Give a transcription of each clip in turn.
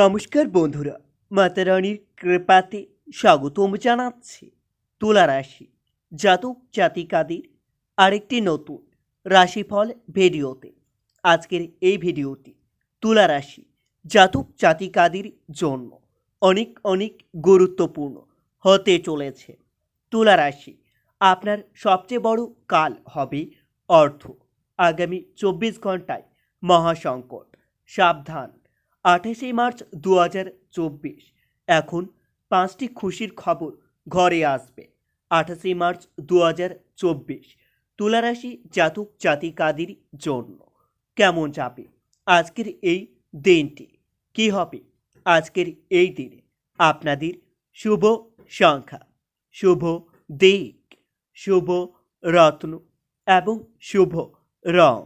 নমস্কার বন্ধুরা মাতা রানীর কৃপাতে স্বাগতম জানাচ্ছি তুলা রাশি জাতক জাতিকাদের আরেকটি নতুন রাশিফল ভিডিওতে। আজকের এই ভিডিওটি তুলা রাশি জাতক জাতিকাদের জন্য অনেক অনেক গুরুত্বপূর্ণ হতে চলেছে। তুলা রাশি, আপনার সবচেয়ে বড় কাল হবে অর্থ। আগামী চব্বিশ ঘন্টায় মহাসংকট, সাবধান আঠাশে মার্চ দু হাজার চব্বিশ। এখন পাঁচটি খুশির খবর ঘরে আসবে। আঠাশে মার্চ দু হাজার চব্বিশ, তুলারাশি জাতক জাতিকাদের জন্য। কেমন যাবে? আজকের এই দিনটি কি হবে? আজকের এই দিনে আপনাদের শুভ সংখ্যা, শুভ দিক, শুভ রত্ন এবং শুভ রং।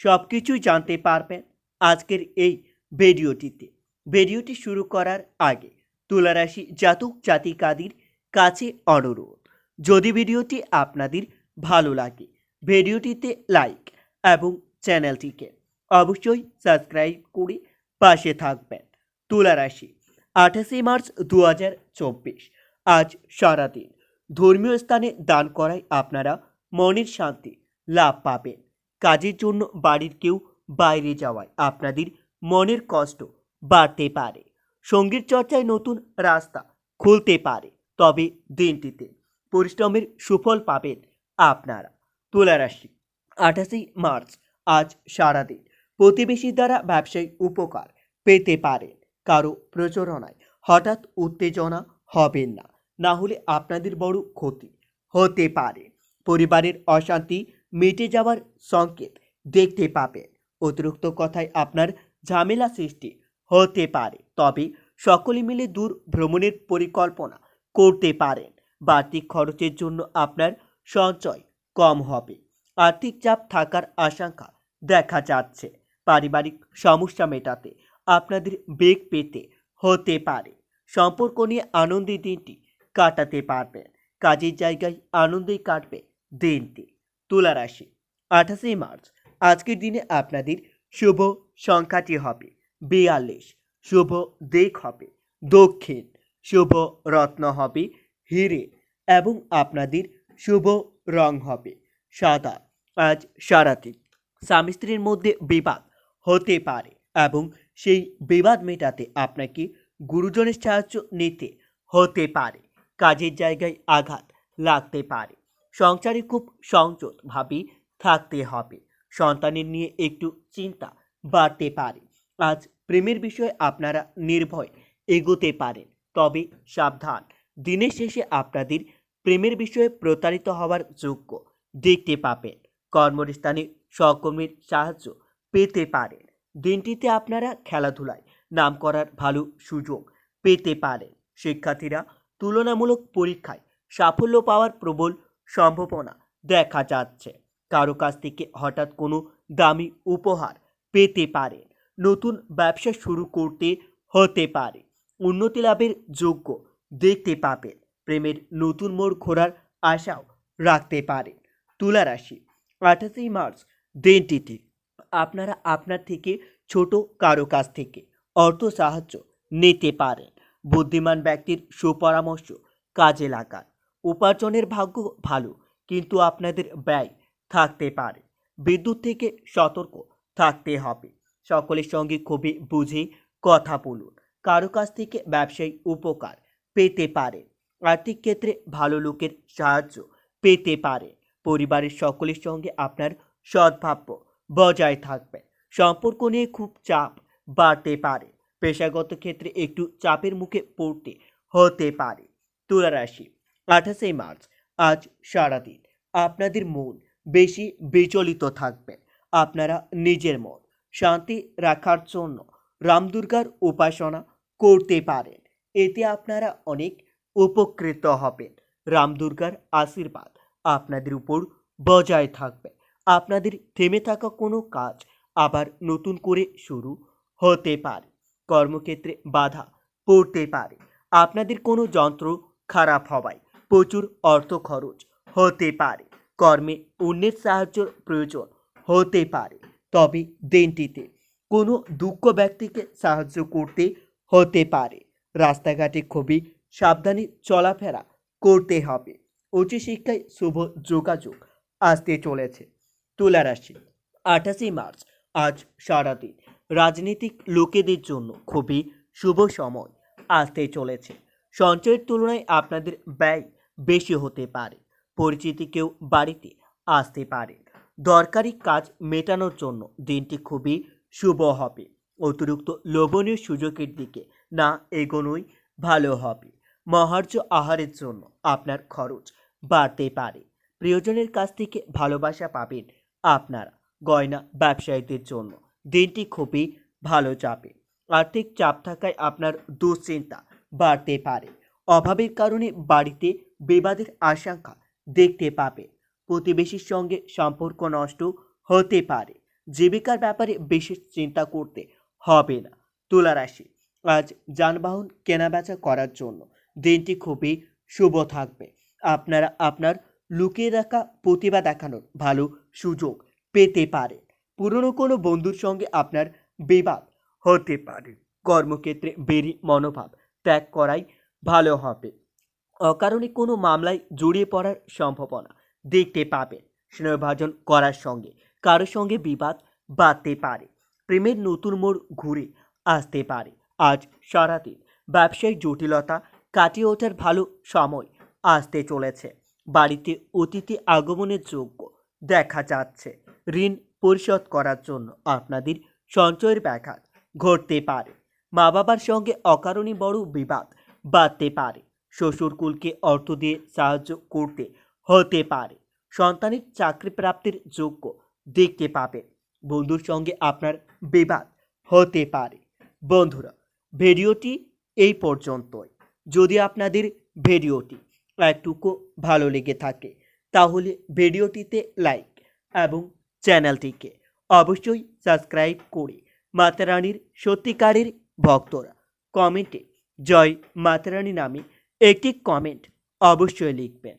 সব কিছুই জানতে পারবেন আজকের এই ভিডিওটিতে ভিডিওটি শুরু করার আগে তুলারাশি জাতক জাতিকাদের কাছে অনুরোধ, যদি ভিডিওটি আপনাদের ভালো লাগে, ভিডিওটিতে লাইক এবং চ্যানেলটিকে অবশ্যই সাবস্ক্রাইব করে পাশে থাকবেন। তুলারাশি, আঠাশে মার্চ দু হাজার চব্বিশ, আজ সারাদিন। ধর্মীয় স্থানে দান করায় আপনারা মনের শান্তি লাভ পাবেন। কাজের জন্য বাড়ির কেউ বাইরে যাওয়ায় আপনাদের মনের কষ্ট বাড়তে পারে। সংগীত চর্চায় নতুন রাস্তা খুলতে পারে। তবে দিনটিতে পরিশ্রমের সুফল পাবেন আপনারা। তুলারাশি, আঠাশে মার্চ, আজ সারাদিন প্রতিবেশীর দ্বারা ব্যবসায়ী উপকার পেতে পারেন। কারও প্রচারণায় হঠাৎ উত্তেজনা হবেন না। না হলে আপনাদের বড় ক্ষতি হতে পারে। পরিবারের অশান্তি মিটে যাওয়ার সংকেত দেখতে পাবেন। অতিরিক্ত কথায় আপনার ঝামেলা সৃষ্টি হতে পারে। তবে সকলে মিলে দূর ভ্রমণের পরিকল্পনা করতে পারেন। বাড়তি খরচের জন্য আপনার সঞ্চয় কম হবে। আর্থিক চাপ থাকার আশঙ্কা দেখা যাচ্ছে। পারিবারিক সমস্যা মেটাতে আপনাদের বেগ পেতে হতে পারে। সম্পর্ক নিয়ে আনন্দের দিনটি কাটাতে পারবেন। কাজের জায়গায় আনন্দেই কাটবে দিনটি। তুলা রাশি, আঠাশে মার্চ। আজকের দিনে আপনাদের শুভ সংখ্যাটি হবে বিয়াল্লিশ। শুভ দিক হবে দক্ষিণ। শুভ রত্ন হবে হিরে এবং আপনাদের শুভ রং হবে সাদা। আজ সারাদিন স্বামী স্ত্রীর মধ্যে বিবাদ হতে পারে এবং সেই বিবাদ মেটাতে আপনাকে গুরুজনের সাহায্য নিতে হতে পারে। কাজের জায়গায় আঘাত লাগতে পারে। সংসারে খুব সংযতভাবে থাকতে হবে। সন্তানের নিয়ে একটু চিন্তা বাড়তে পারে। আজ প্রেমের বিষয়ে আপনারা নির্ভয়, এগোতে পারেন। তবে সাবধান, দিনের শেষে আপনাদের প্রেমের বিষয়ে প্রতারিত হওয়ার যোগ্য দেখতে পাবেন। কর্মস্থানে সহকর্মীর সাহায্য পেতে পারেন। দিনটিতে আপনারা খেলাধুলায় নাম করার ভালো সুযোগ পেতে পারেন। শিক্ষার্থীরা তুলনামূলক পরীক্ষায় সাফল্য পাওয়ার প্রবল সম্ভাবনা দেখা যাচ্ছে। কারও কাছ থেকে হঠাৎ কোনো দামি উপহার পেতে পারেন নতুন ব্যবসা শুরু করতে হতে পারে। উন্নতি লাভের যোগ্য দেখতে পাবেন। প্রেমের নতুন মোড় ঘোরার আশাও রাখতে পারেন। তুলা রাশি আঠাশে মার্চ, দিনটিতে। আপনারা আপনার থেকে ছোট কারও কাছ থেকে অর্থ সাহায্য নিতে পারেন। বুদ্ধিমান ব্যক্তির সুপরামর্শ কাজে লাগান। উপার্জনের ভাগ্য ভালো, কিন্তু আপনাদের ব্যয় থাকতে পারে। বিদ্যুৎ থেকে সতর্ক থাকতে হবে। সকলের সঙ্গে খুবই বুঝে কথা বলুন। কারও কাছ থেকে ব্যবসায়িক উপকার পেতে পারে। আর্থিক ক্ষেত্রে ভালো লোকের সাহায্য পেতে পারে। পরিবারের সকলের সঙ্গে আপনার সদ্ভাব্য বজায় থাকবে। সম্পর্ক নিয়ে খুব চাপ বাড়তে পারে। পেশাগত ক্ষেত্রে একটু চাপের মুখে পড়তে হতে পারে। তুলা রাশি আঠাশে মার্চ, আজ সারাদিন। আপনাদের মন বেশি বিচলিত থাকবে। আপনারা নিজের মন শান্তি রাখার জন্য রামদুর্গার উপাসনা করতে পারেন। এতে আপনারা অনেক উপকৃত হবেন। রামদুর্গার আশীর্বাদ আপনাদের উপর বজায় থাকবে। আপনাদের থেমে থাকা কোনো কাজ আবার নতুন করে শুরু হতে পারে। কর্মক্ষেত্রে বাধা পড়তে পারে। আপনাদের কোনো যন্ত্র খারাপ হওয়ায় প্রচুর অর্থ খরচ হতে পারে। কর্মে অন্যের সাহায্যের প্রয়োজন হতে পারে। তবে দিনটিতে কোনো দুঃখ ব্যক্তিকে সাহায্য করতে হতে পারে। রাস্তাঘাটে খুবই সাবধানে চলাফেরা করতে হবে। উচ্চশিক্ষায় শুভ যোগাযোগ আসতে চলেছে। তুলা রাশি, আঠাশে মার্চ, আজ সারাদিন রাজনৈতিক লোকেদের জন্য খুবই শুভ সময় আসতে চলেছে। সঞ্চয়ের তুলনায় আপনাদের ব্যয় বেশি হতে পারে। পরিচিতি কেউ বাড়িতে আসতে পারে। দরকারি কাজ মেটানোর জন্য দিনটি খুবই শুভ হবে। অতিরিক্ত লোভনীয় সুযোগের দিকে না এগোনোই ভালো হবে। মহার্য আহারের জন্য আপনার খরচ বাড়তে পারে। প্রিয়জনের কাছ থেকে ভালোবাসা পাবেন আপনারা। গয়না ব্যবসায়ীদের জন্য দিনটি খুবই ভালো যাবে। আর্থিক চাপ থাকায় আপনার দুশ্চিন্তা বাড়তে পারে। অভাবের কারণে বাড়িতে বিবাদের আশঙ্কা দেখতে পাবে। প্রতিবেশীর সঙ্গে সম্পর্ক নষ্ট হতে পারে। জীবিকার ব্যাপারে বিশেষ চিন্তা করতে হবে না। তুলা রাশি, আজ যানবাহন কেনাবেচা করার জন্য দিনটি খুবই শুভ থাকবে। আপনারা আপনার লুকিয়ে রাখা প্রতিভা দেখানোর ভালো সুযোগ পেতে পারেন। পুরনো কোনো বন্ধুর সঙ্গে আপনার বিবাদ হতে পারে। কর্মক্ষেত্রে বেরি মনোভাব ত্যাগ করাই ভালো হবে। অকারণে কোনো মামলায় জড়িয়ে পড়ার সম্ভাবনা দেখতে পাবেন। স্নেহভাজন করার সঙ্গে, কারও সঙ্গে বিবাদ বাড়তে পারে। প্রেমের নতুন মোড় ঘুরে আসতে পারে। আজ সারাদিন ব্যবসায়িক জটিলতা কাটিয়ে ওঠার ভালো সময় আসতে চলেছে। বাড়িতে অতিথি আগমনের যোগ্য দেখা যাচ্ছে। ঋণ পরিশোধ করার জন্য আপনাদের সঞ্চয়ের ব্যাঘাত ঘটতে পারে। মা বাবার সঙ্গে অকারণে বড় বিবাদ বাড়তে পারে। শ্বশুরকুলকে অর্থ দিয়ে সাহায্য করতে হতে পারে। সন্তানের চাকরি প্রাপ্তির যোগ্য দেখতে পাবেন। বন্ধুর সঙ্গে আপনার বিবাদ হতে পারে। বন্ধুরা, ভিডিওটি এই পর্যন্তই। যদি আপনাদের ভিডিওটি একটুকু ভালো লেগে থাকে, তাহলে ভিডিওটিতে লাইক এবং চ্যানেলটিকে অবশ্যই সাবস্ক্রাইব করে মাতারানির সত্যিকারের ভক্তরা কমেন্টে জয় মাতারানী নামে একটি কমেন্ট অবশ্যই লিখবেন।